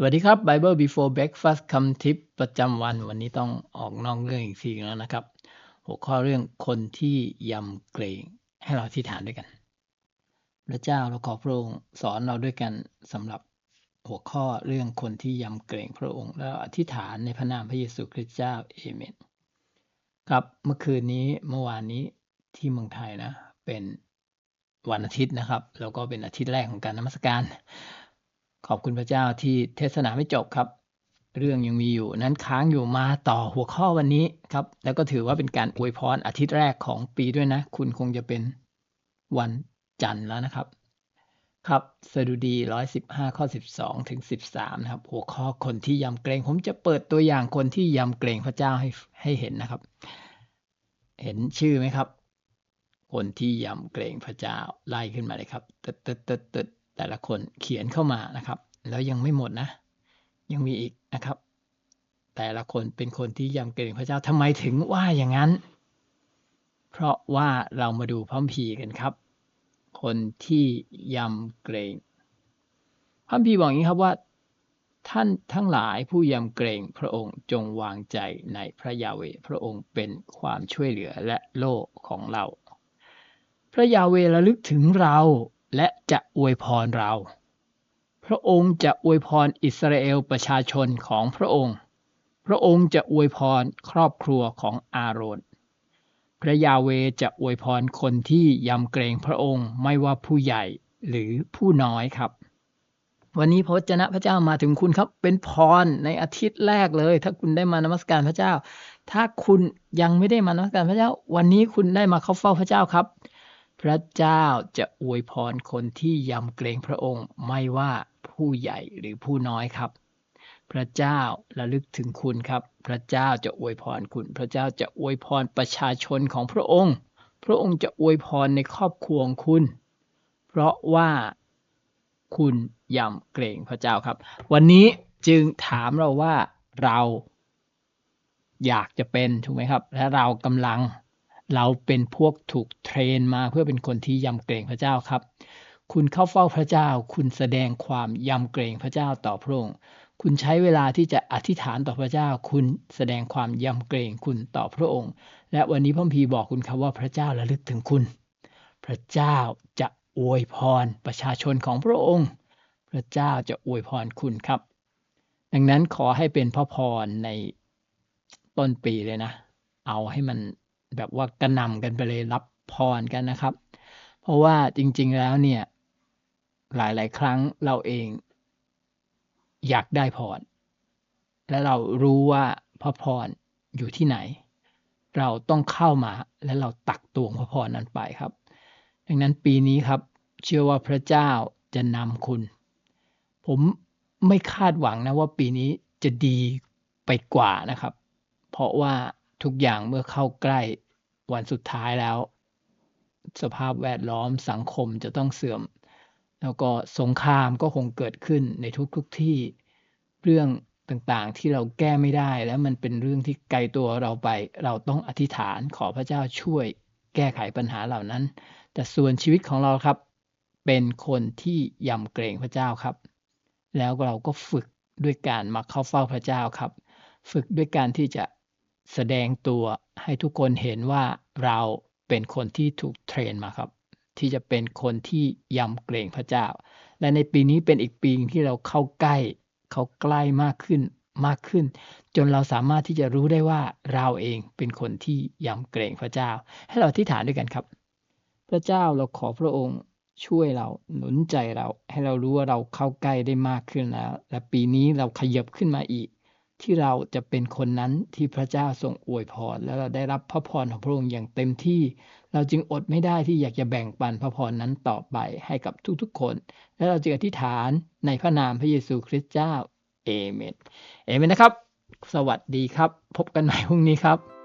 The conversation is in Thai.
สวัสดีครับ Bible Before Breakfast คำทิปประจำวันวันนี้ต้องออกนอกเรื่องอีกทีแล้วนะครับ หัวข้อเรื่องคนที่ยำเกรงให้เราอธิฐานด้วยกัน พระเจ้าเราขอพระองค์สอนเราด้วยกันสำหรับหัวข้อเรื่องคนที่ยำเกรงพระองค์ แล้วอธิษฐานในพระนามพระเยซูคริสต์เจ้าเอเมนครับเมื่อคืนนี้เมื่อวานนี้ที่เมืองไทยนะ เป็นวันอาทิตย์นะครับ แล้วก็เป็นอาทิตย์แรกของการนมัสการ ขอบคุณพระเจ้าที่เทศนาไม่จบครับ เรื่องยังมีอยู่นั้นค้างอยู่มาต่อหัวข้อวันนี้ครับ แล้วก็ถือว่าเป็นการอวยพรอาทิตย์แรกของปีด้วยนะ คุณคงจะเป็นวันจันทร์แล้วนะครับ ครับสดุดี 115 ข้อ 12 ถึง 13 นะครับ หัวข้อคนที่ยำเกรงผมจะเปิดตัวอย่างคนที่ยำเกรงพระเจ้าให้ให้เห็นนะครับ เห็นชื่อไหมครับ คนที่ยำเกรงพระเจ้าไล่ขึ้นมาเลยครับตึ๊ดตึ๊ดตึ๊ดตึ๊ด แต่ละคนเขียนเข้ามานะครับ แล้วยังไม่หมดนะ ยังมีอีกนะครับ แต่ละคนเป็นคนที่ยำเกรงพระเจ้าทำไมถึงว่าอย่างนั้น เพราะว่าเรามาดูพระคัมภีกันครับ คนที่ยำเกรงพระคัมภีบอกอย่างนี้ครับว่าท่านทั้งหลายผู้ยำเกรงพระองค์จงวางใจในพระยาเวพระองค์เป็นความช่วยเหลือและโล่ของเรา พระยาเวระลึกถึงเรา และจะอวยพรเรา พระองค์จะอวยพรอิสราเอลประชาชนของพระองค์ พระองค์จะอวยพรครอบครัวของอาโรนพระยาเวจะอวยพรคนที่ยำเกรงพระองค์ไม่ว่าผู้ใหญ่หรือผู้น้อยครับ วันนี้พระวจนะพระเจ้ามาถึงคุณครับ เป็นพรในอาทิตย์แรกเลย ถ้าคุณได้มานมัสการพระเจ้า ถ้าคุณยังไม่ได้มานมัสการพระเจ้า วันนี้คุณได้มาเข้าเฝ้าพระเจ้าครับ พระเจ้าจะอวยพรคนที่ยำเกรงพระองค์ไม่ว่าผู้ใหญ่หรือผู้น้อยครับ พระเจ้าระลึกถึงคุณครับ พระเจ้าจะอวยพรคุณ พระเจ้าจะอวยพรประชาชนของพระองค์ พระองค์จะอวยพรในครอบครัวของคุณ เพราะว่าคุณยำเกรงพระเจ้าครับ วันนี้จึงถามเราว่าเราอยากจะเป็นถูกไหมครับ และเรากำลัง เราเป็นพวกถูกเทรนมาเพื่อเป็นคนที่ยำเกรงพระเจ้าครับ คุณเข้าเฝ้าพระเจ้า คุณแสดงความยำเกรงพระเจ้าต่อพระองค์ คุณใช้เวลาที่จะอธิษฐานต่อพระเจ้า คุณแสดงความยำเกรงคุณต่อพระองค์ และวันนี้พระคัมภีบอกคุณครับว่าพระเจ้าระลึกถึงคุณ พระเจ้าจะอวยพรประชาชนของพระองค์ พระเจ้าจะอวยพรคุณครับ ดังนั้นขอให้เป็นพระพรในต้นปีเลยนะ เอาให้มัน แบบว่ากระหน่ำกันไปเลยรับพรกันนะครับ เพราะว่าจริง ๆแล้วเนี่ย หลายๆ ครั้งเราเอง อยากได้พร และเรารู้ว่าพระพรอยู่ที่ไหน เราต้องเข้ามาและเราตักตวงพระพรนั้นไปครับ ดังนั้นปีนี้ครับ เชื่อว่าพระเจ้าจะนำคุณ ผมไม่คาดหวังนะว่าปีนี้จะดีไปกว่านะครับ เพราะว่า ทุกอย่างเมื่อเข้าใกล้วันสุดท้ายแล้ว สภาพแวดล้อมสังคมจะต้องเสื่อม แล้วก็สงครามก็คงเกิดขึ้นในทุกๆทที่เรื่องต่างๆที่เราแก้ไม่ได้และมันเป็นเรื่องที่ไกลตัวเราไป เราต้องอธิษฐานขอพระเจ้าช่วยแก้ไขปัญหาเหล่านั้น แต่ส่วนชีวิตของเราครับ เป็นคนที่ยำเกรงพระเจ้าครับ แล้วเราก็ฝึกด้วยการมาเข้าเฝ้าพระเจ้าครับ ฝึกด้วยการที่จะ แสดงตัวให้ทุกคนเห็นว่าเราเป็นคนที่ถูกเทรนมาครับ ที่จะเป็นคนที่ยำเกรงพระเจ้า และในปีนี้เป็นอีกปีที่เราเข้าใกล้ เขาใกล้มากขึ้นมากขึ้น จนเราสามารถที่จะรู้ได้ว่าเราเองเป็นคนที่ยำเกรงพระเจ้า ให้เราที่ฐานด้วยกันครับ พระเจ้าเราขอพระองค์ช่วยเราหนุนใจเรา ให้เรารู้ว่าเราเข้าใกล้ได้มากขึ้นแล้ว และปีนี้เราขยับขึ้นมาอีก ที่เราจะเป็นคนนั้นที่พระเจ้าทรงอวยพร และเราได้รับพระพรของพระองค์อย่างเต็มที่ เราจึงอดไม่ได้ที่อยากจะแบ่งปันพระพรนั้นต่อไปให้กับทุกๆคน และเราจึงอธิษฐานในพระนามพระเยซูคริสต์เจ้าเอเมนเอเมนนะครับ สวัสดีครับ พบกันใหม่พรุ่งนี้ครับ